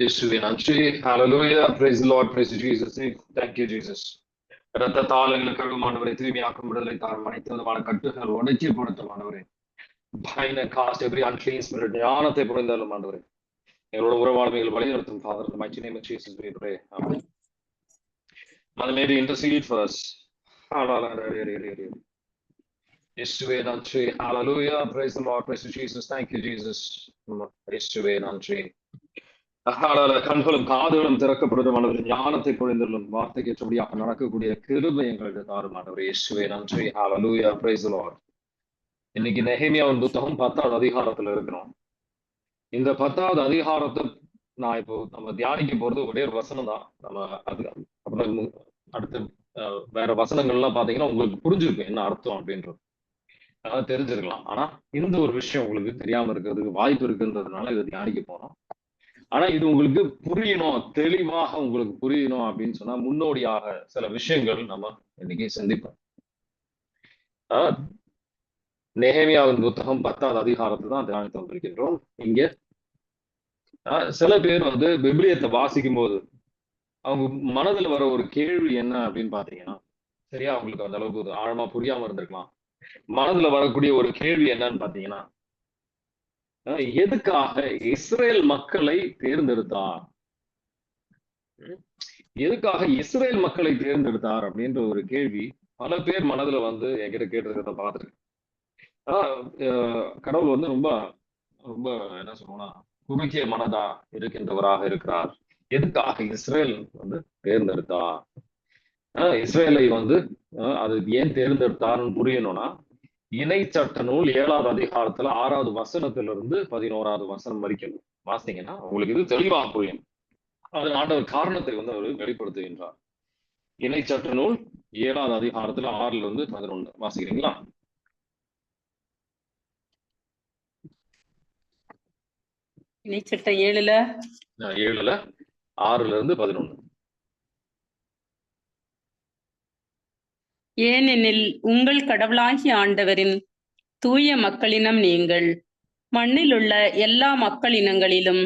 இயேசுவின் அன்று hallelujah praise Lord praise Jesus thank you Jesus ரத்தத்தால் எங்களுக்கு கழுவமானவரை தூய்மையாக்கும் விடுதலை தாரம் அனைத்து விதமான கட்டுகள் உடைச்சி பொருத்தமானவரே பயன காஸ்ட் எவ்ரி அன்க்ளீன் ஸ்பிரிட் ஞானத்தை புரிந்தாலும் ஆண்டவரே எங்களோட உறவாழ்மைகள் வழிநடத்தும் ஃபாதர் மச்சி name Jesus we pray amen அது மேரி இன்டர்சீட் ஃபார் அஸ் இயேசுவே நன்றி ஹalleluya praise the lord praise jesus thank you jesus இயேசுவே நன்றி கண்களும் காதுகளும் திறக்கப்படுவதுமானவர் ஞானத்தை பொழிந்துள்ளும் வார்த்தைக்கு ஏற்றபடியாக நடக்கக்கூடிய கிருபை எங்களுக்கு தாருமானவர். இயேசுவே நன்றி. ஹாலலூயா பிரைசலோர் இன்னைக்கு நெஹேமியாவின் புத்தகம் பத்தாவது அதிகாரத்துல இருக்கிறோம். இந்த பத்தாவது அதிகாரத்தை நான் இப்போ நம்ம தியானிக்க போறது ஒரே ஒரு வசனம் தான் நம்ம அது அப்புறம் அடுத்து அஹ், வேற வசனங்கள்லாம் பாத்தீங்கன்னா உங்களுக்கு புரிஞ்சிருக்கும் என்ன அர்த்தம் அப்படின்றது. அதாவது தெரிஞ்சிருக்கலாம். ஆனா இந்த ஒரு விஷயம் உங்களுக்கு தெரியாம இருக்கிறதுக்கு வாய்ப்பு இருக்குன்றதுனால இதை தியானிக்க போறோம். ஆனா இது உங்களுக்கு புரியணும் தெளிவாக உங்களுக்கு புரியணும் அப்படின்னு சொன்னா முன்னோடியாக சில விஷயங்கள் நம்ம இன்னைக்கு சந்திப்போம். ஆஹ் நெஹேமியாவின் புத்தகம் பத்தாவது அதிகாரத்தை தான் தியானித்து வந்திருக்கின்றோம் இங்க ஆஹ் சில பேர் வந்து விபிலியத்தை வாசிக்கும் போது அவங்க மனதுல வர ஒரு கேள்வி என்ன அப்படின்னு பாத்தீங்கன்னா சரியா அவங்களுக்கு அந்த அளவுக்கு ஆழமா புரியாம இருந்திருக்கலாம். மனதுல வரக்கூடிய ஒரு கேள்வி என்னன்னு பாத்தீங்கன்னா எதுக்காக இஸ்ரேல் மக்களை தேர்ந்தெடுத்தார்? எதுக்காக இஸ்ரேல் மக்களை தேர்ந்தெடுத்தார் அப்படின்ற ஒரு கேள்வி பல பேர் மனதுல வந்து என்கிட்ட கேட்டிருக்கிறத பார்த்துருக்கேன் ஆஹ் கடவுள் வந்து ரொம்ப ரொம்ப என்ன சொல்லணும்னா குறுகிய மனதா இருக்கின்றவராக இருக்கிறார். எதுக்காக இஸ்ரேல் வந்து தேர்ந்தெடுத்தார்? ஆஹ் இஸ்ரேலை வந்து ஆஹ் அது ஏன் தேர்ந்தெடுத்தார்னு புரியணும்னா இணை சட்ட நூல் ஏழாவது அதிகாரத்துல ஆறாவது வசனத்திலிருந்து பதினோராவது வசனம் வரைக்கும் வாசிங்கன்னா உங்களுக்கு இது தெளிவாக புரியும். அதன் ஆண்டவர் காரணத்தை வந்து அவர் வெளிப்படுத்துகின்றார். இணை சட்ட நூல் ஏழாவது அதிகாரத்துல ஆறுல இருந்து பதினொன்று வாசிக்கிறீங்களா? இணைச்சட்ட ஏழுல? ஏழுல ஆறுல இருந்து பதினொன்று ஏனெனில் உங்கள் கடவுளாகிய ஆண்டவரின் தூய மக்களினம் நீங்கள். மண்ணில் உள்ள எல்லா மக்களினங்களிலும்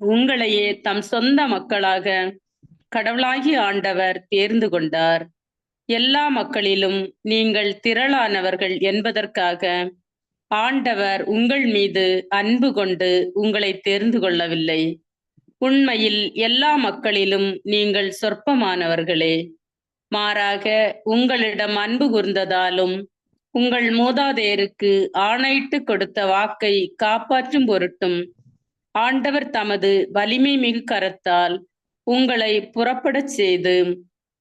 உங்களையே தம் சொந்த மக்களாக கடவுளாகி ஆண்டவர் தேர்ந்து கொண்டார். எல்லா மக்களிலும் நீங்கள் திரளானவர்கள் என்பதற்காக ஆண்டவர் உங்கள் மீது அன்பு கொண்டு உங்களை தேர்ந்து கொள்ளவில்லை. உண்மையில் எல்லா மக்களிலும் நீங்கள் சொற்பமானவர்களே. மாறாக உங்களிடம் அன்பு கூர்ந்ததாலும் உங்கள் மூதாதையருக்கு ஆணையிட்டு கொடுத்த வாக்கை காப்பாற்றும் பொருட்டும் ஆண்டவர் தமது வலிமை மிகு கரத்தால் உங்களை புறப்படச் செய்து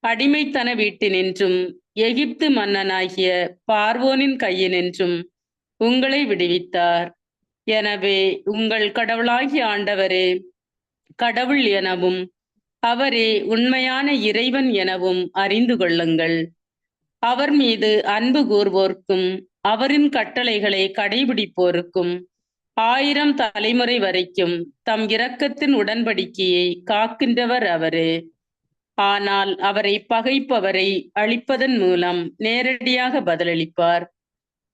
அடிமைத்தன வீட்டினின்றும் எகிப்து மன்னனாகிய பார்வோனின் கையினின்றும் உங்களை விடுவித்தார். எனவே உங்கள் கடவுளாகிய ஆண்டவரே கடவுள் எனவும் அவரே உண்மையான இறைவன் எனவும் அறிந்து கொள்ளுங்கள். அவர் மீது அன்பு கூர்வோர்க்கும் அவரின் கட்டளைகளை கடைபிடிப்போருக்கும் ஆயிரம் தலைமுறை வரைக்கும் தம் இரக்கத்தின் உடன்படிக்கையை காக்கின்றவர் அவரே. ஆனால் அவரை பகைப்பவரை அழிப்பதன் மூலம் நேரடியாக பதிலளிப்பார்.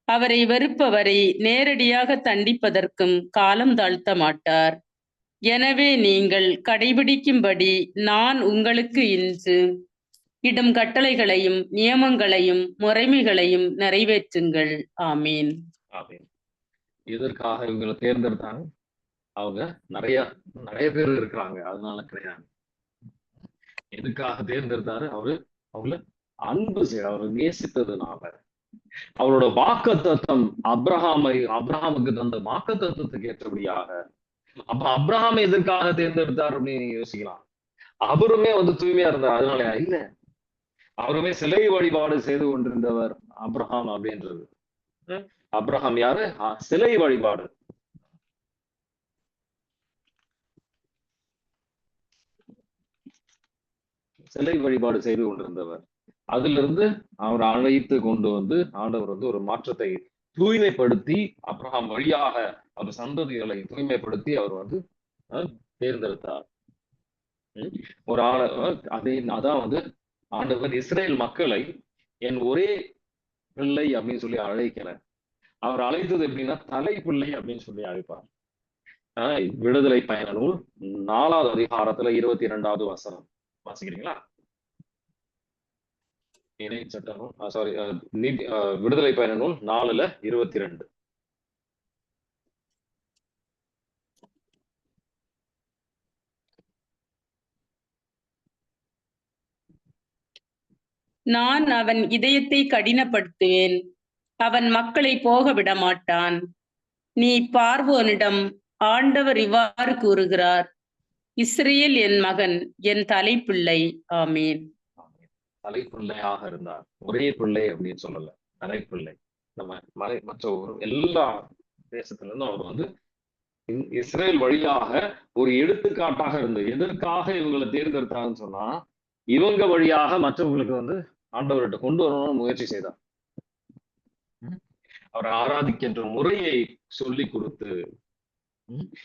அவரை வெறுப்பவரை நேரடியாக தண்டிப்பதற்கும் காலம் தாழ்த்த மாட்டார் எனவே நீங்கள் கடைபிடிக்கும்படி நான் உங்களுக்கு இன்று இடும் கட்டளைகளையும் நியமங்களையும் முறைமைகளையும் நிறைவேற்றுங்கள். ஆமீன். ஆமென். எதற்காக இவங்களை தேர்ந்தெடுத்தாங்க. அவங்க நிறைய நிறைய பேர் இருக்கிறாங்க. அதனால கிடையாது. எதுக்காக தேர்ந்தெடுத்தாரு? அவரு அவங்கள அன்பு செய்ய அவர் நேசித்ததுனால. அவரோட வாக்கு தத்துவம் அப்ரஹாமை அப்ரஹாமுக்கு தந்த வாக்கு தத்துவத்துக்கு ஏற்றபடியாக அப்ப அப்ரஹாமை எதற்காக தேர்ந்தெடுத்தார் அப்படின்னு நீங்க யோசிக்கலாம். அவருமே வந்து தூய்மையா இருந்தார். அதனாலயா இல்ல. அவருமே சிலை வழிபாடு செய்து கொண்டிருந்தவர் அப்ரஹாம் அப்படின்றது? அப்ரஹாம் யாரு? சிலை வழிபாடு. சிலை வழிபாடு செய்து கொண்டிருந்தவர். அதிலிருந்து அவர் அழைத்து கொண்டு வந்து ஆண்டவர் வந்து ஒரு மாற்றத்தை தூய்மைப்படுத்தி அப்ரஹாம் வழியாக அவர் சந்ததிகளை தூய்மைப்படுத்தி அவர் வந்து தேர்ந்தெடுத்தார். ஒரு ஆள அதே அதான் வந்து ஆண்டவர் இஸ்ரேல் மக்களை என் ஒரே பிள்ளை அப்படின்னு சொல்லி அழைக்கல. அவர் அழைத்தது எப்படின்னா தலை பிள்ளை அப்படின்னு சொல்லி அழைப்பார். ஆஹ் விடுதலை பயண நூல் நாலாவது அதிகாரத்துல இருபத்தி இரண்டாவது வசனம். வாசிக்கிறீங்களா? இணை சட்ட நூல் சாரி நீதி விடுதலை பயண நூல் நாலுல இருபத்தி ரெண்டு நான் அவன் இதயத்தை கடினப்படுத்துவேன். அவன் மக்களை போக விட மாட்டான் நீ பார்வோனிடம் ஆண்டவர் இவ்வாறு கூறுகிறார் இஸ்ரேல் என் மகன் என் தலைப்பிள்ளை. ஆமீன். தலைப்பிள்ளையாக இருந்தார். ஒரே பிள்ளை அப்படின்னு சொல்லல. தலைப்பிள்ளை. நம்ம மலை மற்ற ஒரு எல்லா தேசத்துல இருந்தும் அவர் வந்து இஸ்ரேல் வழியாக ஒரு எடுத்துக்காட்டாக இருந்து எதற்காக இவங்களை தேர்ந்தெடுத்தாங்கன்னு சொன்னா இவங்க வழியாக மற்றவங்களுக்கு வந்து ஆண்டவர்கிட்ட கொண்டு வரணும்னு முயற்சி செய்தார். அவர் ஆராதிக்கின்ற முறையை சொல்லி கொடுத்து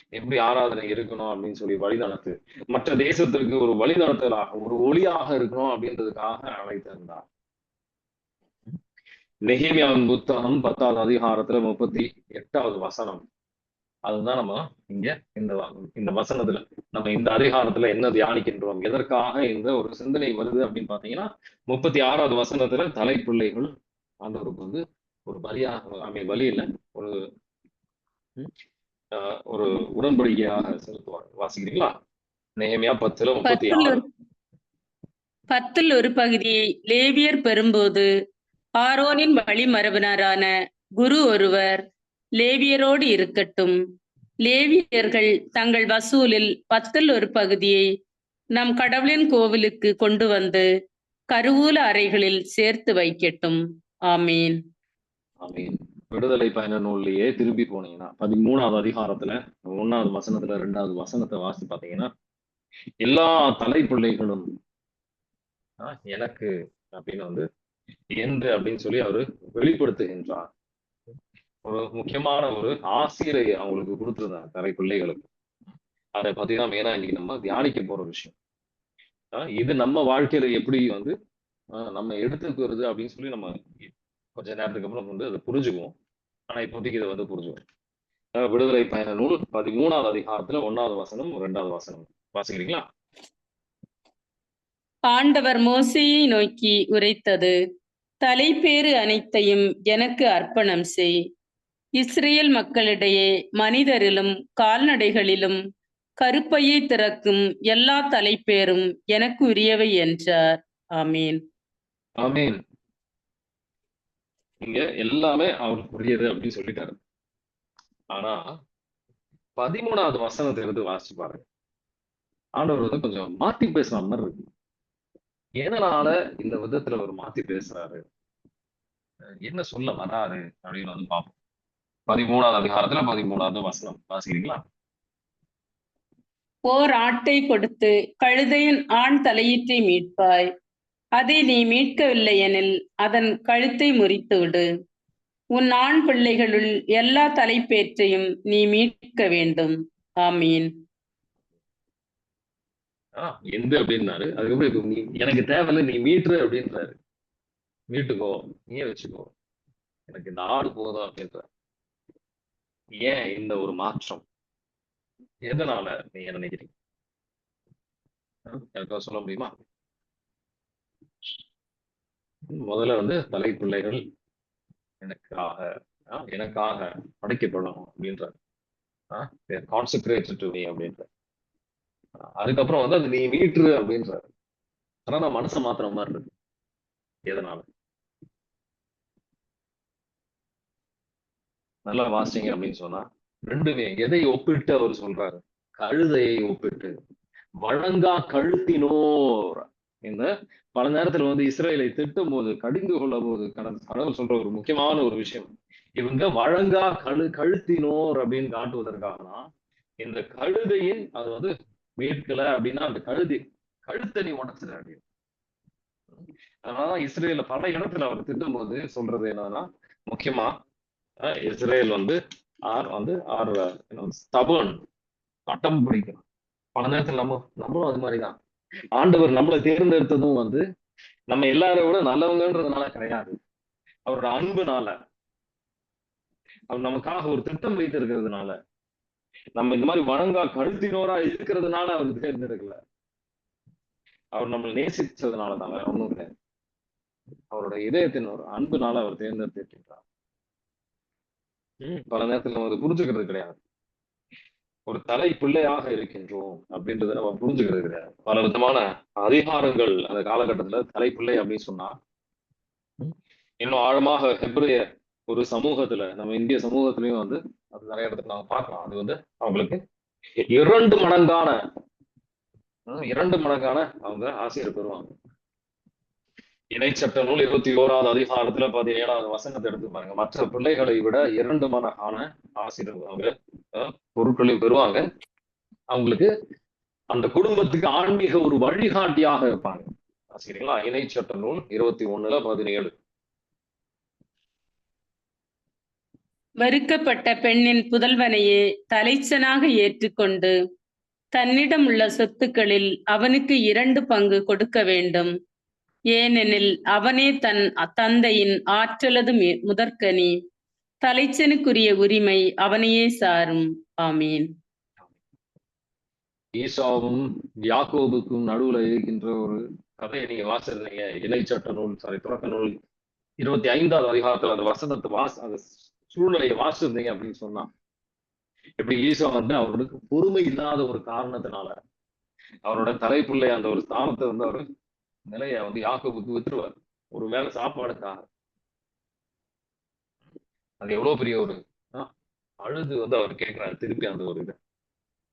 எப்படி ஆராதனை இருக்கணும் அப்படின்னு சொல்லி வழி மற்ற தேசத்திற்கு ஒரு வழிநடத்தலாக ஒரு ஒளியாக இருக்கணும் அப்படின்றதுக்காக அழைத்திருந்தார். நெஹேமியாவின் புத்தகம் பத்தாவது அதிகாரத்துல முப்பத்தி எட்டாவது வசனம். அதுதான் நம்ம இங்க இந்த இந்த வசனத்துல. நம்ம இந்த அதிகாரத்துல என்ன தியானிக்கின்றோம்? எதற்காக இந்த ஒரு சிந்தனை வருது அப்படின்னு பாத்தீங்கன்னா முப்பத்தி ஆறாவது வசனத்துல தலைப்பிள்ளைகள் ஆண்டவருக்கு வந்து ஒரு பலியாக ஐ பலி இல்லை ஒரு ஒரு உடன்படிக்கையாக செலுத்துவாங்க வாசிக்கிறீங்களா? நெஹேமியா பத்துல முப்பத்தி ஆறு. பத்தில் ஒரு பகுதியை லேவியர் பெறும்போது ஆரோனின் வழிமரபினரான குரு ஒருவர் லேவியரோடு இருக்கட்டும். லேவியர்கள் தங்கள் வசூலில் பத்தில் ஒரு பகுதியை நம் கடவுளின் கோவிலுக்கு கொண்டு வந்து கருவூல அறைகளில் சேர்த்து வைக்கட்டும். ஆமீன். ஆமீன். விடுதலை பயண நூல்லையே திரும்பி போனீங்கன்னா பதிமூணாவது அதிகாரத்துல ஒன்னாவது வசனத்துல ரெண்டாவது வசனத்தை வாசி பாத்தீங்கன்னா எல்லா தலைப்பிள்ளைகளும் ஆஹ், எனக்கு அப்படின்னு வந்து என்று அப்படின்னு சொல்லி அவரு வெளிப்படுத்துகின்றார். ஒரு முக்கியமான ஒரு ஆசிரியரை அவங்களுக்கு கொடுத்துருந்தாங்க தலை பிள்ளைகளுக்கு அதை பத்தி தான் மெயினா இன்னைக்கு நம்ம தியானிக்க போற விஷயம். ஆஹ், இது நம்ம வாழ்க்கையில எப்படி வந்து ஆஹ், நம்ம எடுத்துக்கிறது அப்படின்னு சொல்லி நம்ம கொஞ்ச நேரத்துக்கு அப்புறம் வந்து அதை புரிஞ்சுக்குவோம். ஆனா இப்போதைக்கு இதை வந்து புரிஞ்சுக்குவோம் அஹ் விடுதலை பயண நூல் பதிமூணாவது அதிகாரத்துல ஒன்னாவது வசனம் ரெண்டாவது வசனம் வாசிக்கிறீங்களா? ஆண்டவர் மோசேயை நோக்கி உரைத்தது தலைப்பேறு அனைத்தையும் எனக்கு அர்ப்பணம் செய். இஸ்ரேல் மக்களிடையே மனிதரிலும் கால்நடைகளிலும் கருப்பையை திறக்கும் எல்லா தலைப்பேரும் எனக்கு உரியவை என்றார். ஆமீன். ஆமீன். இங்க எல்லாமே அவருக்கு புரியுது அப்படின்னு சொல்லிட்டாரு. ஆனா பதிமூணாவது வசனத்தை எடுத்து வாசிச்சு பாருங்க. ஆண்டவர் வந்து கொஞ்சம் மாத்தி பேசுற மாதிரி இருக்கு. எதனால இந்த விதத்துல அவர் மாத்தி பேசுறாரு? என்ன சொல்ல வராரு? அப்படின்னு வந்து பார்ப்போம். பதிமூணாவது அதிகாரத்துல பதிமூணாவது வசனம். வாசிக்கிறீங்களா? ஓர் ஆட்டை கொடுத்து கழுதையின் ஆண் தலையீட்டை மீட்பாய். அதை நீ மீட்கவில்லை எனில் அதன் கழுத்தை முறித்துவிடு. உன் ஆண் பிள்ளைகளுள் எல்லா தலைப்பேற்றையும் நீ மீட்க வேண்டும். ஆமீன். ஆஹ் எந்த அப்படின்னாரு? அதுக்கப்புறம் எனக்கு தேவையில்லை நீ மீட்ரு அப்படின்றாரு. மீட்டுக்கோ நீயே வச்சுக்கோ. எனக்கு இந்த ஆடு போதும் அப்படின்ற ஏன் இந்த ஒரு மாற்றம்? எதனால நீ என்ன நினைக்கிறீங்க? ஆஹ் சொல்ல முடியுமா? முதல்ல வந்து தலை பிள்ளைகள் எனக்காக ஆஹ் எனக்காக படைக்கப்படும் அப்படின்றார் கான்சென்ட்ரேட் டு மீ அப்படின்ற. அதுக்கப்புறம் வந்து அது நீ மீட்ரு அப்படின்றாரு ஆனா நான் மனசை மாத்துற மாதிரி இருக்கு. எதனால? நல்லா வாசிங்க அப்படின்னு சொன்னா ரெண்டுமே எதை ஒப்பிட்டு அவர் சொல்றாரு? கழுதையை ஒப்பிட்டு. வழங்கா கழுத்தினோர். இந்த பல நேரத்துல வந்து இஸ்ரேலை திட்டும் போது கடிந்து கொள்ள போது கடவுள் கடவுள் சொல்ற ஒரு முக்கியமான ஒரு விஷயம். இவங்க வழங்கா கழு கழுத்தினோர் அப்படின்னு காட்டுவதற்காக தான் இந்த கழுதையின் அது வந்து மீட்கல அப்படின்னா அந்த கழுதி கழுத்தணி நீ உடச்சிட அப்படின்னு அதனாலதான் இஸ்ரேல பல இடத்துல அவர் திட்டும் போது சொல்றது என்னன்னா முக்கியமா இஸ்ரேல் வந்து ஆர் வந்து ஆர் ஸ்டபர்ன் அட்டம் பிடிக்கும் பல நேரத்துல நம்ம நம்மளும் அது மாதிரிதான். ஆண்டவர் நம்மளை தேர்ந்தெடுத்ததும் வந்து நம்ம எல்லாரை விட நல்லவங்கன்றதுனால கிடையாது. அவரோட அன்புனால அவர் நமக்காக ஒரு திட்டம் வைத்திருக்கிறதுனால நம்ம இந்த மாதிரி வணங்கா கழுத்தினோரா இருக்கிறதுனால அவர் தேர்ந்தெடுக்கல. அவர் நம்மளை நேசிச்சதுனால தான் வேற ஒண்ணும் கிடையாது. அவரோட இதயத்தின் ஒரு அன்புனால அவர் தேர்ந்தெடுத்திருக்கின்றார் உம் பல நேரத்தில் நம்ம அதை புரிஞ்சுக்கிறது கிடையாது. ஒரு தலை பிள்ளையாக இருக்கின்றோம் அப்படின்றத நம்ம புரிஞ்சுக்கிறது கிடையாது. பல விதமான அதிகாரங்கள் அந்த காலகட்டத்துல தலைப்பிள்ளை அப்படின்னு சொன்னா இன்னும் ஆழமாக ஹெப்ரிய ஒரு சமூகத்துல நம்ம இந்திய சமூகத்திலயும் வந்து அது நிறைய இடத்துல நாங்க பார்க்கலாம். அது வந்து அவங்களுக்கு இரண்டு மடங்கான இரண்டு மடங்கான அவங்க ஆசிரியர் பெறுவாங்க. இணைச்சட்ட நூல் இருபத்தி ஓராவது அதிகாரத்துல பதினேழாவது வசனத்தை எடுத்து பாருங்க. மற்ற பிள்ளைகளை விட இரண்டு மனகான ஆசிரியர் அவங்க அஹ், பொருட்களையும் பெறுவாங்க. அவங்களுக்கு அந்த குடும்பத்துக்கு ஆன்மீக ஒரு வழிகாட்டியாக இருப்பாங்க. சரிங்களா? இணைச்சட்ட நூல் இருபத்தி ஒண்ணுல பதினேழு. வெறுக்கப்பட்ட பெண்ணின் புதல்வனையே தலைச்சனாக ஏற்றுக்கொண்டு தன்னிடம் உள்ள சொத்துக்களில் அவனுக்கு இரண்டு பங்கு கொடுக்க வேண்டும். ஏனெனில் அவனே தன் தந்தையின் ஆற்றலது முதற்கனி. தலைச்சனுக்குரிய உரிமை அவனையே சாரும். ஆமீன். ஈசாவும் யாக்கோபுக்கும் நடுவுல இருக்கின்ற ஒரு கதையை நீங்க வாசிருந்தீங்க இணைச்சட்ட நூல் சாரி தொடக்க நூல். இருபத்தி ஐந்தாவது அதிகாரத்துல அந்த வசனத்தை வாச அந்த சூழ்நிலையை வாசிருந்தீங்க அப்படின்னு சொன்னான் எப்படி ஈசா வந்து அவருக்கு பொறுமை இல்லாத ஒரு காரணத்தினால அவரோட தலைப்புள்ளை அந்த ஒரு ஸ்தானத்தை வந்து அவர் நிலைய வந்து யாக்கோபுக்கு வித்துருவார். ஒரு வேலை சாப்பாடுக்காக. அது எவ்வளவு பெரிய ஒரு அழுது வந்து அவர் கேட்கிறாரு. திருப்பி அந்த ஒரு இது.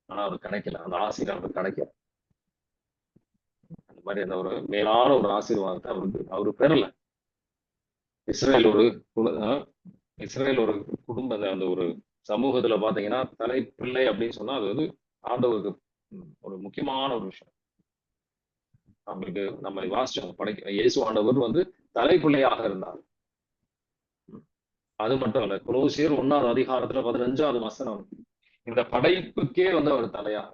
ஆனா அவர் கிடைக்கல அந்த ஆசீர்வாதம் அவர் கிடைக்கல. அந்த மாதிரி அந்த ஒரு மேலான ஒரு ஆசீர்வாதத்தை அவருக்கு அவரு பெறல. இஸ்ரேல் ஒரு இஸ்ரேல் ஒரு குடும்ப அந்த- ஒரு சமூகத்துல பாத்தீங்கன்னா தலை பிள்ளை அப்படின்னு சொன்னா அது வந்து ஆண்டவருக்கு ஒரு முக்கியமான ஒரு விஷயம். நம்மளுக்கு நம்ம வாசிச்சோம். படைக்க இயேசு ஆண்டவர் வந்து தலைப்பிள்ளையாக இருந்தார். அது மட்டும் இல்ல குலோசியர் ஒன்னாவது அதிகாரத்துல பதினஞ்சாவது வசனம். இந்த படைப்புக்கே வந்து அவர் தலையாக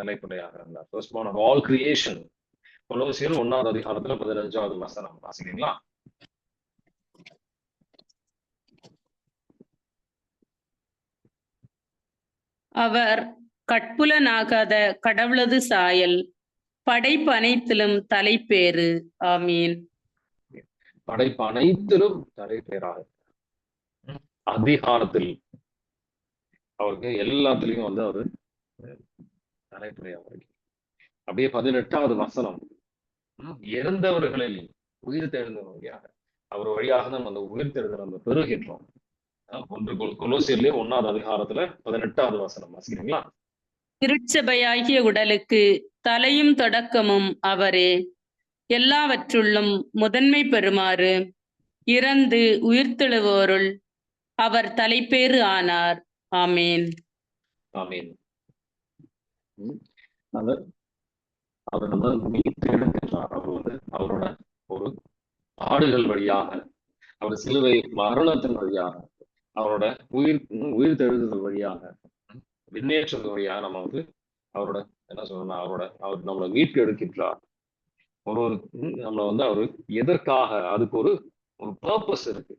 தலைப்பிள்ளையாக இருந்தார். First born of all creation கொலோசியர் ஒன்னாவது அதிகாரத்துல பதினஞ்சாவது வசனம். வாசிக்கிறீங்களா? அவர் கட்புலனாகாத கடவுளது சாயல் படைப்பு அனைத்திலும் தலைப்பேறு. ஆமீன். படைப்பு அனைத்திலும் தலைப்பேராக. அதிகாரத்தில். அவருக்கு எல்லாத்துலயும் வந்து அவரு தலைப்புறையாக இருக்கு அப்படியே பதினெட்டாவது வசனம். இறந்தவர்களில் உயிர் தெழுந்த வழியாக அவர் வழியாக தான் அந்த உயிர் தெழுதல் நம்ம பெறுகின்றோம். அஹ் ஒன்று கொலோசியர்லயே ஒன்னாவது அதிகாரத்துல பதினெட்டாவது வசனம். வாசிக்கிறீங்களா? திருச்சபையாகிய உடலுக்கு தலையும் தொடக்கமும் அவரே. எல்லாவற்றுள்ளும் முதன்மை பெறுமாறு இறந்து உயிர்த்தெழுவோருள் அவர் தலைப்பேறு ஆனார். ஆமீன். ஆமேன். அவர் அவர் வந்து அவரோட ஒரு ஆடுகள் வழியாக அவர் சிலுவை மரணத்தின் வழியாக அவரோட உயிர் உயிர் தெழுதல் வழியாக விண்ணேற்றது வழியாக நம்ம வந்து அவரோட என்ன சொல்லணும் அவரோட அவர் நம்மளை மீட்டு எடுக்கின்றார். ஒரு ஒரு நம்மளை வந்து அவரு எதற்காக அதுக்கு ஒரு ஒரு பர்பஸ் இருக்கு.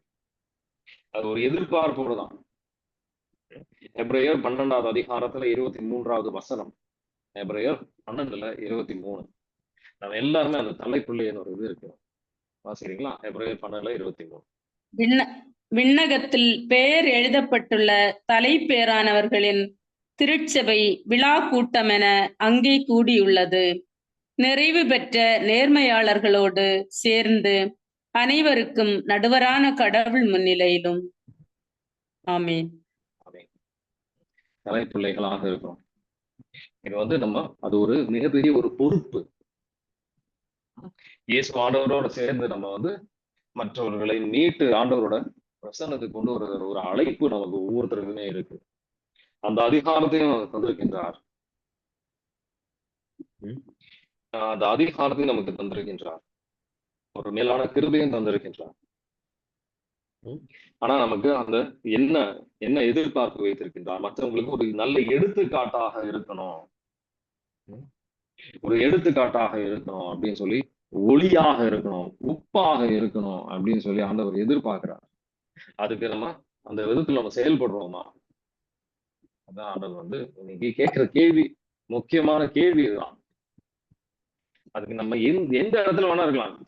அது ஒரு எதிர்பார்ப்போடு தான் எப்ரேயர் பன்னெண்டாவது அதிகாரத்துல இருபத்தி மூன்றாவது வசனம். எப்ரேயர் பன்னெண்டுல இருபத்தி மூணு நம்ம எல்லாருமே அந்த தலைப்புள்ளைன்னு ஒரு இது இருக்கு. வாசிக்கிறீங்களா? எப்ரேயர் பன்னெண்டுல இருபத்தி மூணு விண்ண விண்ணகத்தில் பெயர் எழுதப்பட்டுள்ள தலைப்பேரானவர்களின் திருச்சபை விழா கூட்டம் என அங்கே கூடியுள்ளது. நிறைவு பெற்ற நேர்மையாளர்களோடு சேர்ந்து அனைவருக்கும் நடுவரான கடவுள் முன்னிலையிலும். ஆமீன். தலைப்பிள்ளைகளாக இருக்கிறோம் இது வந்து நம்ம அது ஒரு மிகப்பெரிய ஒரு பொறுப்பு. இயேசு ஆண்டவரோட சேர்ந்து நம்ம வந்து மற்றவர்களை மீட்டு ஆண்டவரோட பிரசன்னத்துக்கு கொண்டு வர ஒரு அழைப்பு நமக்கு ஒவ்வொருத்தருக்குமே இருக்கு. அந்த அதிகாரத்தையும் தந்திருக்கின்றார். அந்த அதிகாரத்தையும் நமக்கு தந்திருக்கின்றார். ஒரு மேலான கிருபையும் தந்திருக்கின்றார். ஆனா நமக்கு அந்த என்ன என்ன எதிர்பார்ப்பு வைத்திருக்கின்றார்? மற்றவங்களுக்கு ஒரு நல்ல எடுத்துக்காட்டாக இருக்கணும். ஒரு எடுத்துக்காட்டாக இருக்கணும் அப்படின்னு சொல்லி ஒளியாக இருக்கணும் உப்பாக இருக்கணும் அப்படின்னு சொல்லி ஆண்டவர் எதிர்பார்க்கிறார். அதுக்கு நம்ம அந்த விதத்துல நம்ம செயல்படுறோமா? அதான் ஆண்டவர் வந்து இன்னைக்கு கேட்கிற கேள்வி முக்கியமான கேள்வி இதுதான். அதுக்கு நம்ம எந்த எந்த இடத்துல வேணா இருக்கலாம்.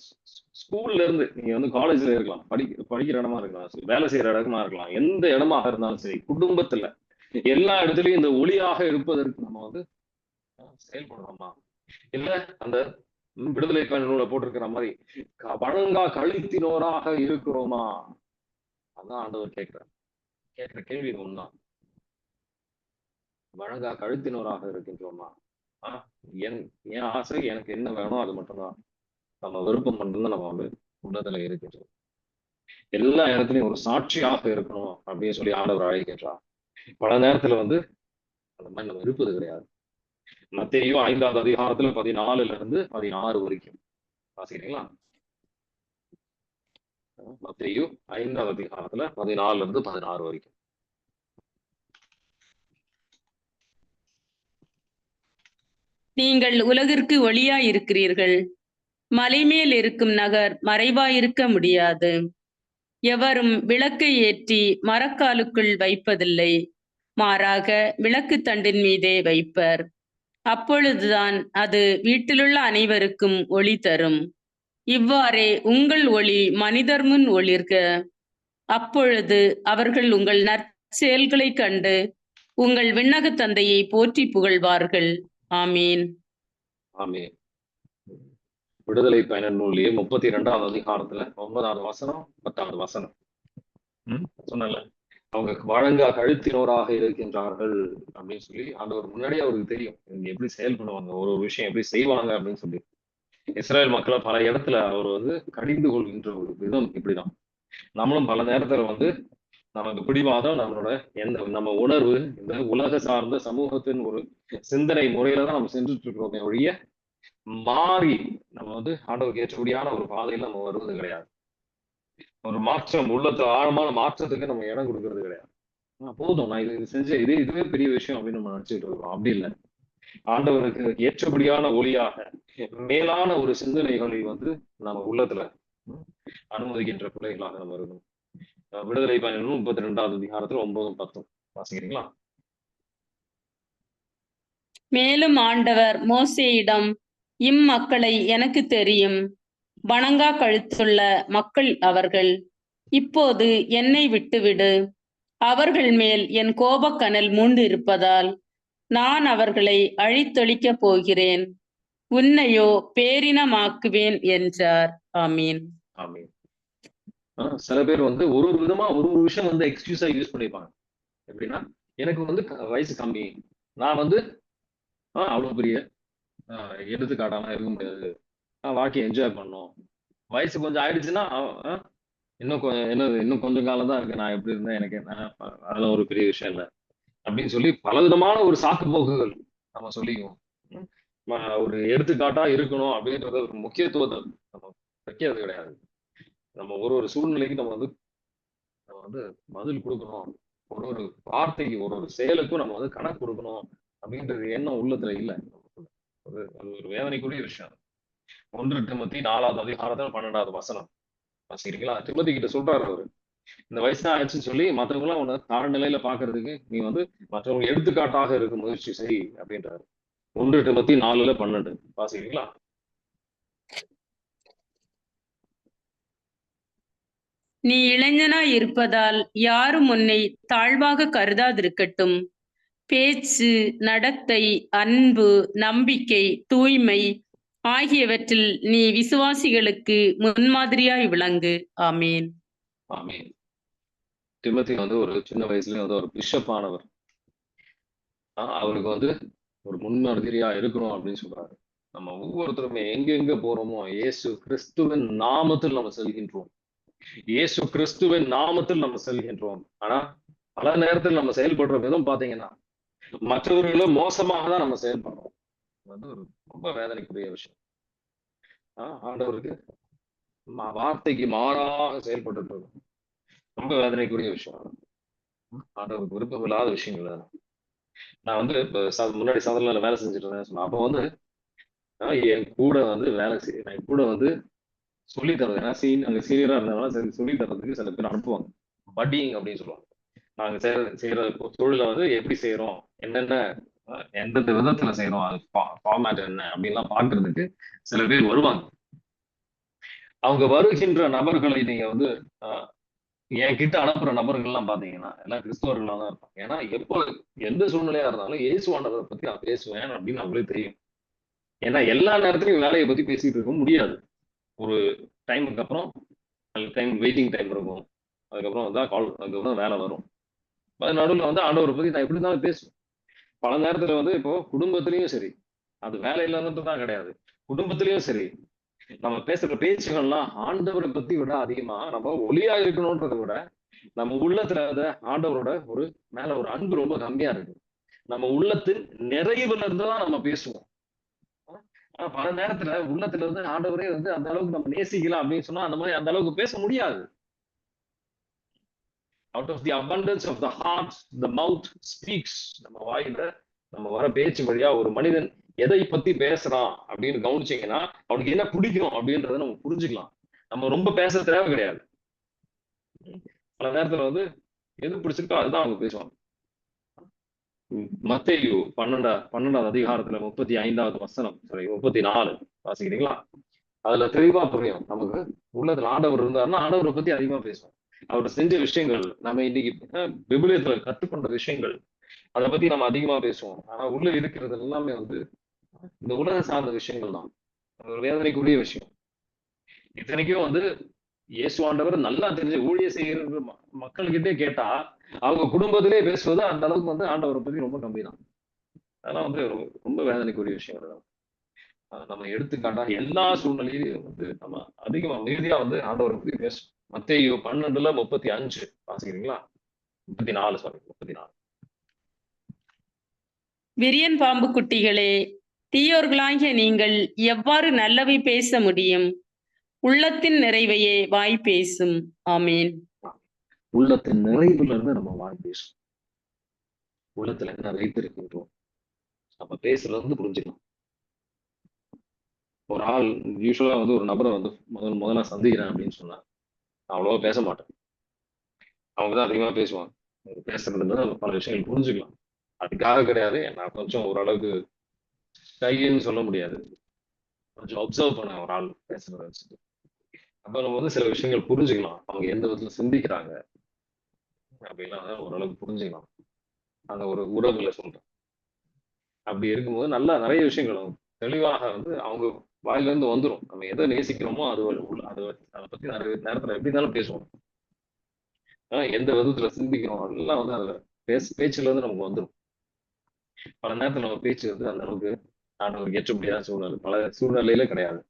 ஸ்கூல்ல இருந்து நீங்க வந்து காலேஜ்ல இருக்கலாம். படிக்க படிக்கிற இடமா இருக்கலாம். வேலை செய்யற இடமா இருக்கலாம். எந்த இடமாக இருந்தாலும் சரி குடும்பத்துல எல்லா இடத்துலயும் இந்த ஒளியாக இருப்பதற்கு நம்ம வந்து செயல்படுறோமா? இல்ல அந்த விடுதலை பயண நூலை போட்டிருக்கிற மாதிரி வழங்கா கழுத்தினோராக இருக்கிறோமா? அதான் ஆண்டவர் கேட்கிறார். கேட்கிற கேள்வி ஒண்ணுதான். வழங்கா கழுத்தினோராக இருக்கின்றோமா? ஆஹ் என் என் ஆசை எனக்கு என்ன வேணும் அது மட்டும்தான். நம்ம விருப்பம் மட்டும்தான் நம்ம வந்து உள்ளத்துல இருக்கின்றோம். எல்லா இடத்துலயும் ஒரு சாட்சியாக இருக்கணும் அப்படின்னு சொல்லி ஆண்டவர் அழைக்கின்றார். பல நேரத்துல வந்து அந்த மாதிரி நம்ம இருப்பது கிடையாது. மத்தேயும் ஐந்தாவது அதிகாரத்துல பதினாலுல இருந்து பதினாறு வரைக்கும். வாசிக்கிறீங்களா? மத்தையும் ஐந்தாவது அதிகாரத்துல பதினாலுல இருந்து பதினாறு வரைக்கும். நீங்கள் உலகிற்கு ஒளியாய் இருக்கிறீர்கள் மலைமேல் இருக்கும் நகர் மறைவாயிருக்க முடியாது. எவரும் விளக்கை ஏற்றி மரக்காலுக்குள் வைப்பதில்லை. மாறாக விளக்கு தண்டின் மீதே வைப்பர். அப்பொழுதுதான் அது வீட்டிலுள்ள அனைவருக்கும் ஒளி தரும். இவ்வாறே உங்கள் ஒளி மனிதர் முன் ஒளிர்க. அப்பொழுது அவர்கள் உங்கள் நற்செயல்களைக் கண்டு உங்கள் விண்ணக தந்தையை போற்றி புகழ்வார்கள். ஆமீன். ஆமே விடுதலை பயண நூலிலே முப்பத்தி இரண்டாவது அதிகாரத்துல ஒன்பதாவது வசனம் பத்தாவது வசனம். ம்? சொன்னல அவங்க வழங்கா கழுத்தினோராக இருக்கின்றார்கள் அப்படின்னு சொல்லி ஆண்டவர் முன்னாடியே அவருக்கு தெரியும். எப்படி செயல்படுவாங்க ஒரு ஒரு விஷயம் எப்படி செய்வாங்க அப்படின்னு சொல்லி. இஸ்ரேல் மக்களை பல இடத்துல அவர் வந்து கடிந்து கொள்கின்ற ஒரு விதம் இப்படிதான். நம்மளும் பல நேரத்துல வந்து நமக்கு பிடிவாதம் நம்மளோட எந்த நம்ம உணர்வு இந்த உலக சார்ந்த சமூகத்தின் ஒரு சிந்தனை முறையில தான் நம்ம சென்றுட்டு இருக்கிறோமே ஒழிய மாறி நம்ம வந்து ஆண்டவருக்கு ஏற்றபடியான ஒரு பாதையில நம்ம வருவது கிடையாது. ஒரு மாற்றம் உள்ளத்து ஆழமான மாற்றத்துக்கு நம்ம இடம் கொடுக்கறது கிடையாது. போதும். நான் இது செஞ்ச செஞ்சேன் இது இதுவே பெரிய விஷயம் அப்படின்னு நம்ம நினைச்சிட்டு இருக்கோம். அப்படி இல்லை. ஆண்டவருக்கு ஏற்றபடியான ஒளியாக மேலான ஒரு சிந்தனைகளை வந்து நம்ம உள்ளத்துல அனுமதிக்கின்ற பிள்ளைகளாக நம்ம இருக்கணும். விடுதலை பயணம் முப்பத்தி ரெண்டாவது அதிகாரத்துல ஒன்பதும் பத்தும். வாசிக்கிறீங்களா? மேலும் ஆண்டவர் மோசேயிடம் இம்மக்களை எனக்கு தெரியும். வணங்கா கழுத்துள்ள மக்கள் அவர்கள். இப்போது என்னை விட்டுவிடு. அவர்கள் மேல் என் கோபக்கனல் மூண்டு இருப்பதால் நான் அவர்களை அழித்தொழிக்கப் போகிறேன். உன்னையோ பேரினமாக்குவேன் என்றார். ஆமீன். ஆமீன். சில பேர் வந்து ஒரு ஒரு விதமா ஒரு ஒரு விஷயம் வந்து எக்ஸ்கியூஸா யூஸ் பண்ணிப்பாங்க. எப்படின்னா எனக்கு வந்து வயசு கம்மி. நான் வந்து ஆஹ் அவ்வளவு பெரிய எடுத்துக்காட்டாலாம் இருக்க முடியாது. வாழ்க்கையை என்ஜாய் பண்ணும். வயசு கொஞ்சம் ஆயிடுச்சுன்னா இன்னும் கொஞ்சம் என்ன இன்னும் கொஞ்சம் காலம் தான் இருக்கு. நான் எப்படி இருந்தேன் எனக்கு அதெல்லாம் ஒரு பெரிய விஷயம் இல்லை. அப்படின்னு சொல்லி பலவிதமான ஒரு சாக்கு போக்குகள் நம்ம சொல்லிக்குவோம். ஒரு எடுத்துக்காட்டா இருக்கணும் அப்படின்றத ஒரு முக்கியத்துவத்தை நம்ம வைக்கிறது கிடையாது. நம்ம ஒரு ஒரு சூழ்நிலைக்கு நம்ம வந்து நம்ம வந்து பதில் கொடுக்கணும். ஒரு ஒரு வார்த்தைக்கு ஒரு ஒரு செயலுக்கும் நம்ம வந்து கணக்கு கொடுக்கணும் அப்படின்றது எண்ணம் உள்ளத்துல இல்லை. அது ஒரு வேதனைக்குரிய விஷயம். ஒன்று டிமத்தி நாலாவது அதிகாரத்தில் பன்னெண்டாவது வசனம். வாசிக்கிறீங்களா? திருமதி கிட்ட சொல்றாரு அவரு. இந்த வயசு ஆயிடுச்சுன்னு சொல்லி மற்றவங்க எல்லாம் உன்னை தாழ்நிலையில பாக்குறதுக்கு நீ வந்து மற்றவங்க எடுத்துக்காட்டாக இருக்க முயற்சி செய் அப்படின்றாரு. ஒன்று டிமத்தி நாலுல பன்னெண்டு. வாசிக்கிறீங்களா? நீ இளைஞனாய் இருப்பதால் யாரும் உன்னை தாழ்வாக கருதாதிருக்கட்டும். பேச்சு நடத்தை அன்பு நம்பிக்கை தூய்மை ஆகியவற்றில் நீ விசுவாசிகளுக்கு முன்மாதிரியாய் விளங்கு. ஆமீன். ஆமீன். திமத்தி வந்து ஒரு சின்ன வயசுல வந்து ஒரு பிஷப் ஆனவர். அவருக்கு வந்து ஒரு முன்மாதிரியா இருக்கணும் அப்படின்னு சொல்றாரு. நம்ம ஒவ்வொருத்தருமே எங்கெங்க போறோமோ இயேசு கிறிஸ்துவின் நாமத்தில் நம்ம செல்கின்றோம். இயேசு கிறிஸ்துவின் நாமத்தில் நம்ம செல்கின்றோம். ஆனா பல நேரத்தில் நம்ம செயல்படுற விதம் பாத்தீங்கன்னா மற்றவர்களும் மோசமாக தான் நம்ம செயல்படுறோம். வந்து ஒரு ரொம்ப வேதனைக்குரிய விஷயம். ஆஹ் ஆண்டவருக்கு வார்த்தைக்கு மாறாக செயல்பட்டு ரொம்ப வேதனைக்குரிய விஷயம் ஆண்டவருக்கு விருப்பம் இல்லாத விஷயங்கள் நான் வந்து இப்ப முன்னாடி சதரில் வேலை செஞ்சுட்டு இருந்தேன் அப்போ வந்து என் கூட வந்து வேலை செய்ய என் கூட வந்து சொல்லி தரது. ஏன்னா சீன் அங்க சீனியரா இருந்ததுனால சரி சொல்லி தரதுக்கு சில பேர் அனுப்புவாங்க. பட்டிங் அப்படின்னு சொல்லுவாங்க. நாங்க செய்யற செய்யற தொழிலை வந்து எப்படி செய்யறோம் என்னென்ன எந்தெந்த விதத்துல செய்யறோம் அது ஃபார்மேட் என்ன? அப்படின்லாம் பாக்குறதுக்கு சில பேர் வருவாங்க. அவங்க வருகின்ற நபர்களை நீங்க வந்து என் என்கிட்ட அனுப்புற நபர்கள்லாம் பாத்தீங்கன்னா எல்லாம் கிறிஸ்தவர்களா தான் இருப்பாங்க. ஏன்னா எப்போ எந்த சூழ்நிலையா இருந்தாலும் ஏசுவானதை பத்தி நான் பேசுவேன் அப்படின்னு அவங்களுக்கு தெரியும். ஏன்னா எல்லா நேரத்துலயும் வேலையை பத்தி பேசிட்டு இருக்க முடியாது. ஒரு டைமுக்கு அப்புறம் டைம் வெயிட்டிங் டைம் இருக்கும். அதுக்கப்புறம் தான் கால் அதுக்கப்புறம் வேலை வரும். அது நடுவில் வந்து ஆண்டவரை பற்றி நான் எப்படி இருந்தாலும் பேசுவேன். பல நேரத்துல வந்து இப்போ குடும்பத்துலேயும் சரி அது வேலை இருந்துட்டு தான் கிடையாது. குடும்பத்துலேயும் சரி நம்ம பேசுற பேச்சுகள்லாம் ஆண்டவரை பத்தி விட அதிகமா நம்ம ஒளியா இருக்கணுன்றதை விட நம்ம உள்ளத்துல அந்த ஆண்டவரோட ஒரு மேல ஒரு அன்பு ரொம்ப கம்மியா இருக்கு. நம்ம உள்ளத்தின் நிறைவுல இருந்து தான் நம்ம பேசுவோம். பல நேரத்துல உள்ளத்துல இருந்து ஆண்டவரே வந்து அந்த அளவுக்கு நம்ம நேசிக்கலாம் அப்படின்னு சொன்னா அந்த மாதிரி அந்த அளவுக்கு பேச முடியாது. Out of the abundance of the heart the mouth speaks நம்ம வாயில நம்ம வர பேச்சு வழியா ஒரு மனிதன் எதை பத்தி பேசுறான் அப்படின்னு கவனிச்சீங்கன்னா அவனுக்கு என்ன பிடிக்கும் அப்படின்றத நம்ம புரிஞ்சுக்கலாம். நம்ம ரொம்ப பேச தேவை கிடையாது. பல நேரத்துல வந்து எது பிடிச்சிருக்கோ அதுதான் அவங்க பேசுவாங்க. மத்தேயு பன்னெண்டா பன்னெண்டாவது அதிகாரத்துல முப்பத்தி ஐந்தாவது வசனம் சாரி முப்பத்தி நாலு. வாசிக்கிறீங்களா? அதுல தெளிவா புரியும் நமக்கு. உள்ளத்துல ஆண்டவர் இருந்தாருன்னா ஆண்டவரை பத்தி அதிகமா பேசுவோம். அவர் செஞ்ச விஷயங்கள் நம்ம இன்னைக்கு விபிலியத்துல கற்றுக்கொண்ட விஷயங்கள் அதை பத்தி நம்ம அதிகமா பேசுவோம். ஆனா உள்ள இருக்கிறது எல்லாமே வந்து இந்த உலக சார்ந்த விஷயங்கள் தான். ஒரு வேதனைக்குரிய விஷயம். இத்தனைக்கும் வந்து இயேசுவாண்டவர் நல்லா தெரிஞ்ச ஊழிய செய்கிற மக்கள்கிட்டே கேட்டா அவங்க குடும்பத்திலே பேசுவது அந்த அளவுக்கு வந்து ஆண்டவரை பத்தி ரொம்ப கம்மி தான் அதெல்லாம் வந்து ரொம்ப- வேதனைக்குரிய விஷயம் நம்ம எடுத்துக்காட்டா எல்லா சூழ்நிலையிலும் வந்து நம்ம அதிகமா மிகுதியா வந்து ஆண்டவரை பத்தி பேசும் மத்திய பன்னெண்டுல முப்பத்தி அஞ்சு வாசிக்கிறீங்களா? முப்பத்தி நாலு சாரி முப்பத்தி நாலு. விரியன் பாம்பு குட்டிகளே தீயோர்களாகிய நீங்கள் எவ்வாறு நல்லவை பேச முடியும்? உள்ளத்தின் நிறைவையே வாய் பேசும். ஆமீன். உள்ளத்தின் நிறைவுல இருந்து நம்ம வாய் பேசும் உள்ளத்துல என்ன வைத்திருக்கின்றோம் நம்ம பேசுறது வந்து புரிஞ்சுக்கலாம் ஒரு ஆள் யூஸ்வலா வந்து ஒரு நபரை வந்து முதல் முதல்ல சந்திக்கிறேன் அப்படின்னு சொன்னா அவ்வளவா பேச மாட்டேன். அவங்க தான் அதிகமா பேசுவாங்க. பேசுறதுல இருந்து பல விஷயங்கள் புரிஞ்சுக்கலாம். அதுக்காக கிடையாது. நான் கொஞ்சம் ஓரளவுக்கு கைன்னு சொல்ல முடியாது. கொஞ்சம் அப்சர்வ் பண்ண ஒரு ஆள் பேசுறத வச்சுட்டு. அப்ப நம்ம வந்து சில விஷயங்கள் புரிஞ்சுக்கலாம். அவங்க எந்த விதத்துல சிந்திக்கிறாங்க அப்படின்னா ஓரளவுக்கு புரிஞ்சுக்கலாம். அந்த ஒரு உறவுல சொல்றேன். அப்படி இருக்கும்போது நல்லா நிறைய விஷயங்கள் தெளிவாக வந்து அவங்க வாயில இருந்து வந்துடும் நம்ம எதை நேசிக்கிறோமோ அது உள்ள- அதை பத்தி நிறைய நேரத்துல எப்படி இருந்தாலும் பேசுவோம். ஆனா எந்த விதத்துல சிந்திக்கிறோம் அதெல்லாம் வந்து அதுல பேச பேச்சுல இருந்து நமக்கு வந்துடும் பல நேரத்துல நம்ம பேச்சு வந்து அந்த அளவுக்கு ஆண்டவருக்கு ஏற்ற முடியாத சூழ்நிலை பல சூழ்நிலையில கிடையாது.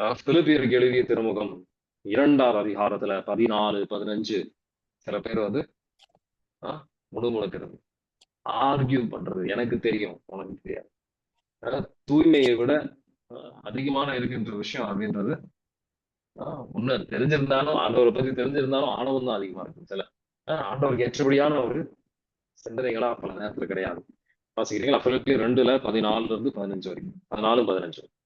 பிலிப்பியருக்கு எழுதிய திருமுகம் இரண்டாவது அதிகாரத்துல பதினாலு பதினஞ்சு. சில பேர் வந்து ஆஹ் ஆர்கியூ பண்றது. எனக்கு தெரியும். உனக்கு தெரியாது. தூய்மையை விட ஆஹ் அதிகமான இருக்கின்ற விஷயம் அப்படின்றது ஆஹ் ஒண்ணு தெரிஞ்சிருந்தாலும் ஆண்டவரை பத்தி தெரிஞ்சிருந்தாலும் ஆணவம் தான் அதிகமா இருக்கும் சில ஆஹ் ஆண்டவருக்கு ஏற்றபடியான ஒரு சிந்தனைகளா பல நேரத்துல கிடையாது. வாசிக்கிறீங்களா? பிலிப்பியர் ரெண்டுல பதினாலுல இருந்து பதினஞ்சு வரைக்கும். பதினாலு பதினஞ்சு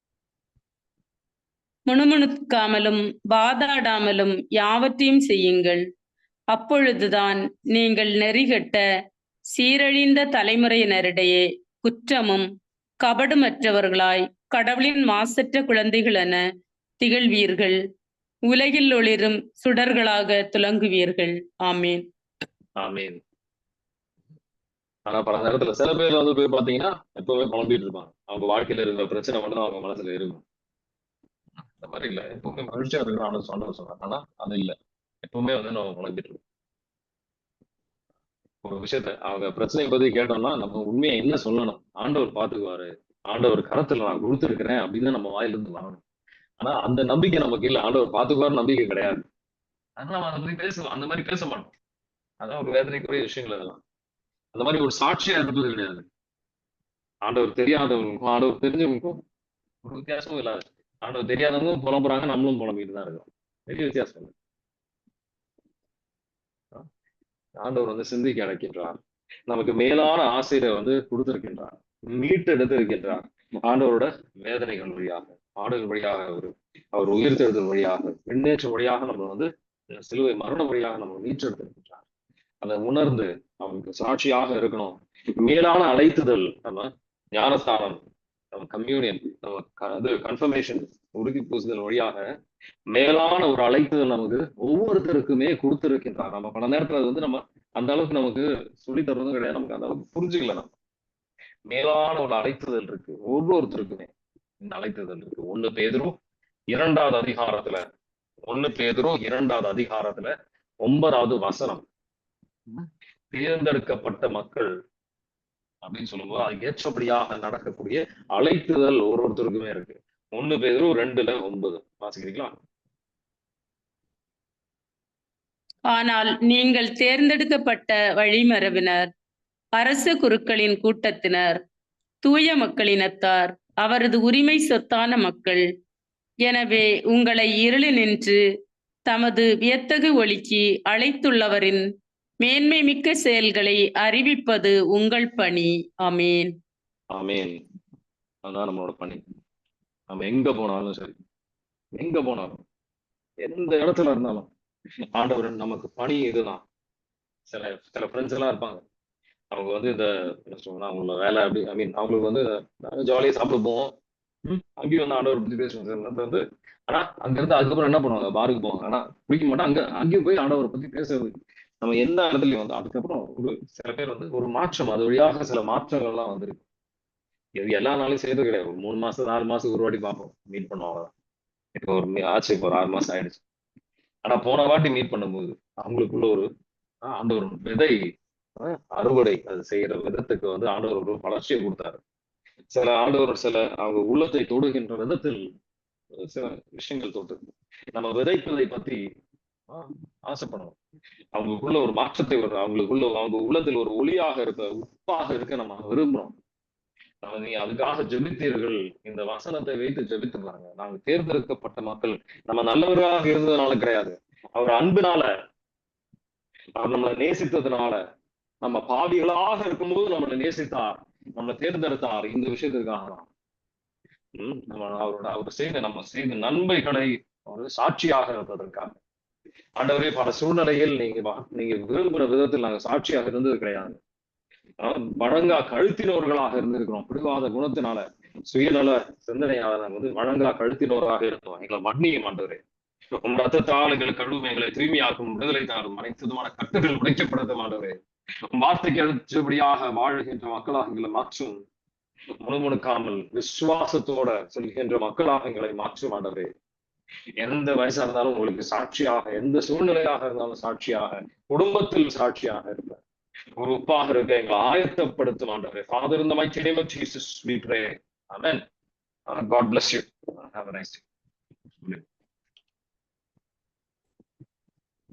முணுமுணுக்காமலும் வாதாடாமலும் யாவற்றையும் செய்யுங்கள். அப்பொழுதுதான் நீங்கள் நெறிகட்ட சீரழிந்த தலைமுறையினரிடையே குற்றமும் கபடுமற்றவர்களாய் கடவுளின் மாசற்ற குழந்தைகள் என திகழ்வீர்கள். உலகில் ஒளிரும் சுடர்களாக துலங்குவீர்கள். ஆமீன். ஆமீன். ஆனா பல நேரத்துல சில பேர் வந்து போய் பாத்தீங்கன்னா எப்பவுமே புலம்பிட்டு இருப்பாங்க. அவங்க வாழ்க்கையில இருக்கிற பிரச்சனை மட்டும் அவங்க மனசுல இருக்கும். அந்த மாதிரி இல்ல. எப்பவுமே மகிழ்ச்சியா இருக்கிற ஆனது சொன்னவர் சொன்னாங்க ஆனா அது இல்ல. எப்பவுமே வந்து நம்ம புலம்பிட்டு இருக்கோம். ஒரு விஷயத்த அவங்க பிரச்சனையை பத்தி கேட்டோம்னா நம்ம உண்மையை என்ன சொல்லணும்? ஆண்டவர் பாத்துக்குவாரு. ஆண்டவர் கரத்துல நான் கொடுத்துருக்கிறேன் அப்படின்னு நம்ம வாயில இருந்து வரணும் ஆனா அந்த நம்பிக்கை நமக்கு இல்ல. ஆண்டவர் பாத்துக்குவாரு நம்பிக்கை கிடையாது. அதனால நம்ம அதை பத்தி பேசுவோம் அந்த மாதிரி பேச மாட்டோம். அதான் ஒரு வேதனைக்குரிய விஷயங்கள் அதெல்லாம். அந்த மாதிரி ஒரு சாட்சியா இருப்பது கிடையாது. ஆண்டவர் தெரியாதவங்களுக்கும் ஆண்டவர் தெரிஞ்சவங்களுக்கும் ஒரு வித்தியாசமும் இல்லாது. ஆண்டவர் தெரியாதவங்க புலம்புறாங்க நம்மளும் புலம்பிட்டு தான் இருக்கோம். பெரிய வித்தியாசம். இல்லை ஆண்டவர் வந்து சிந்திக்க அழைக்கின்றார். நமக்கு மேலான ஆசையை வந்து கொடுத்திருக்கின்றார். மீட்டெடுத்து இருக்கின்றார் ஆண்டவரோட வேதனைகள் வழியாக ஆடுகள் வழியாக அவர் அவர் உயிர்த்தெழுதல் வழியாக விண்ணேற்ற வழியாக நம்ம வந்து சிலுவை மரண வழியாக நம்ம மீட்டெடுத்திருக்கின்றார். அதை உணர்ந்து அவனுக்கு சாட்சியாக இருக்கணும். மேலான அழைத்துதல் நம்ம ஞானஸ்தானம் நம்ம கம்யூனியன் நம்ம இது கன்ஃபர்மேஷன் உறுதி பூசுதல் வழியாக மேலான ஒரு அழைத்துதல் நமக்கு ஒவ்வொருத்தருக்குமே கொடுத்திருக்கின்றார். நம்ம பல நேரத்துல அது வந்து நம்ம அந்த அளவுக்கு நமக்கு சொல்லி தர்றதும் கிடையாது. நமக்கு அந்த அளவுக்கு புரிஞ்சுக்கல நம்ம. மேலான ஒரு அழைத்துதல் இருக்கு. ஒவ்வொருத்தருக்குமே இந்த அழைத்துதல் இருக்கு. ஒண்ணு பேதரும் இரண்டாவது அதிகாரத்துல ஒண்ணு பேதரும் இரண்டாவது அதிகாரத்துல ஒன்பதாவது வசனம். தேர்ந்தெடுக்கப்பட்ட மக்கள் அப்படின்னு சொல்லும்போது அது ஏற்றபடியாக நடக்கக்கூடிய அழைத்துதல் ஒரு ஒருத்தருக்குமே இருக்கு. ஒண்ணு பேரும் ரெண்டுல ஒன்பது. வாசிக்கிறீங்களா? ஆனால் நீங்கள் தேர்ந்தெடுக்கப்பட்ட வழிமரபினர் அரச குருக்களின் கூட்டத்தினர் தூய மக்களினத்தார் அவரது உரிமை சொத்தான மக்கள். எனவே உங்களை இருளினின்று தமது வியத்தகு ஒளிக்கு அழைத்துள்ளவரின் மேன்மை மிக்க செயல்களை அறிவிப்பது உங்கள் பணி. அமேன் அமேன் அதுதான் நம்மளோட பணி. நம்ம எங்க போனாலும் சரி எங்க போனாலும் எந்த இடத்துல இருந்தாலும் ஆண்டவர் நமக்கு பணி இதுதான். சில சில ஃப்ரெண்ட்ஸ் எல்லாம் இருப்பாங்க. அவங்க வந்து இந்த அவங்களோட வேலை அப்படி ஐ மீன் அவங்களுக்கு வந்து ஜாலியா சாப்பிட போவோம் அங்கேயும் வந்து ஆண்டவர் பத்தி பேசுவாங்க சில வந்து ஆனா அங்க இருந்து அதுக்கப்புறம் என்ன பண்ணுவாங்க? பாருக்கு போவாங்க. ஆனா குடிக்க மாட்டோம் அங்க அங்கேயும் போய் ஆண்டவரை பத்தி பேசுறது. நம்ம எந்த இடத்துலயும் வந்து அதுக்கப்புறம் ஒரு சில பேர் வந்து ஒரு மாற்றம் அது வழியாக சில மாற்றங்கள் எல்லாம் வந்திருக்கு. இது எல்லா நாளும் செய்யறது கிடையாது. ஒரு மூணு மாசம் நாலு மாசம் ஒரு வாட்டி பார்ப்போம். மீட் பண்ணுவாங்க இப்போ ஒரு ஆச்சு இப்போ ஒரு ஆறு மாசம் ஆயிடுச்சு. ஆனா போன வாட்டி மீட் பண்ணும்போது அவங்களுக்குள்ள ஒரு ஆண்டவர் விதை அறுவடை அது செய்யற விதத்துக்கு வந்து ஆண்டவர் ஒரு வளர்ச்சியை கொடுத்தாரு. சில ஆண்டவர் சில அவங்க உள்ளத்தை தொடுகின்ற விதத்தில் சில விஷயங்கள் தொட்டு நம்ம விதைப்பதை பத்தி ஆசைப்படணும் அவங்களுக்குள்ள ஒரு மாற்றத்தை வரும் அவங்களுக்குள்ள அவங்க உள்ளத்தில் ஒரு ஒளியாக இருக்க உப்பாக இருக்க நம்ம விரும்புறோம். நம்ம நீ அதுக்காக ஜெபித்தீர்கள். இந்த வசனத்தை வைத்து ஜெபித்து பாருங்க. நாங்க தேர்ந்தெடுக்கப்பட்ட மக்கள் நம்ம நல்லவர்களாக இருந்ததுனால கிடையாது. அவர் அன்பினால அவர் நம்மளை நேசித்ததுனால நம்ம பாவிகளாக இருக்கும்போது நம்மளை நேசித்தார் நம்மளை தேர்ந்தெடுத்தார். இந்த விஷயத்திற்காக தான். உம் நம்ம அவரோட அவர் செய்த நம்ம செய்த நன்மைகளை ஒரு சாட்சியாக இருப்பதற்காக. ஆண்டவரே பல சூழ்நிலையில் நீங்க நீங்க விரும்புற விதத்தில் நாங்க சாட்சியாக இருந்தது கிடையாது. வழங்கா இருந்திருக்கிறோம். பிடிவாத குணத்தினால சுயநல சிந்தனையால நாங்க வந்து வழங்கா கழுத்தினோராக இருந்தோம். எங்களை மன்னியும் ஆண்டவரே. உம் ரத்தத்தால் எங்களை கழுவும் எங்களை தூய்மையாக்கும் விடுதலை தாரும். அனைத்து விதமான கட்டுகள் உடைக்கப்படுத்த ஆண்டவரே. வார்த்தைக்கு அடுத்தபடியாக வாழுகின்ற மக்களாக எங்களை மாற்றும். முணுமுணுக்காமல் விசுவாசத்தோட செல்கின்ற மக்களாக எங்களை மாற்றும் ஆண்டவரே. எந்த வயசா இருந்தாலும் உங்களுக்கு சாட்சியாக எந்த சூழ்நிலையாக இருந்தாலும் சாட்சியாக குடும்பத்தில் சாட்சியாக இருப்பார் ஒரு உப்பாக இருக்க எங்களை ஆயத்தப்படுத்தும் ஃபாதர் இந்த mighty name of Jesus we pray. Amen. Uh, god bless you. Have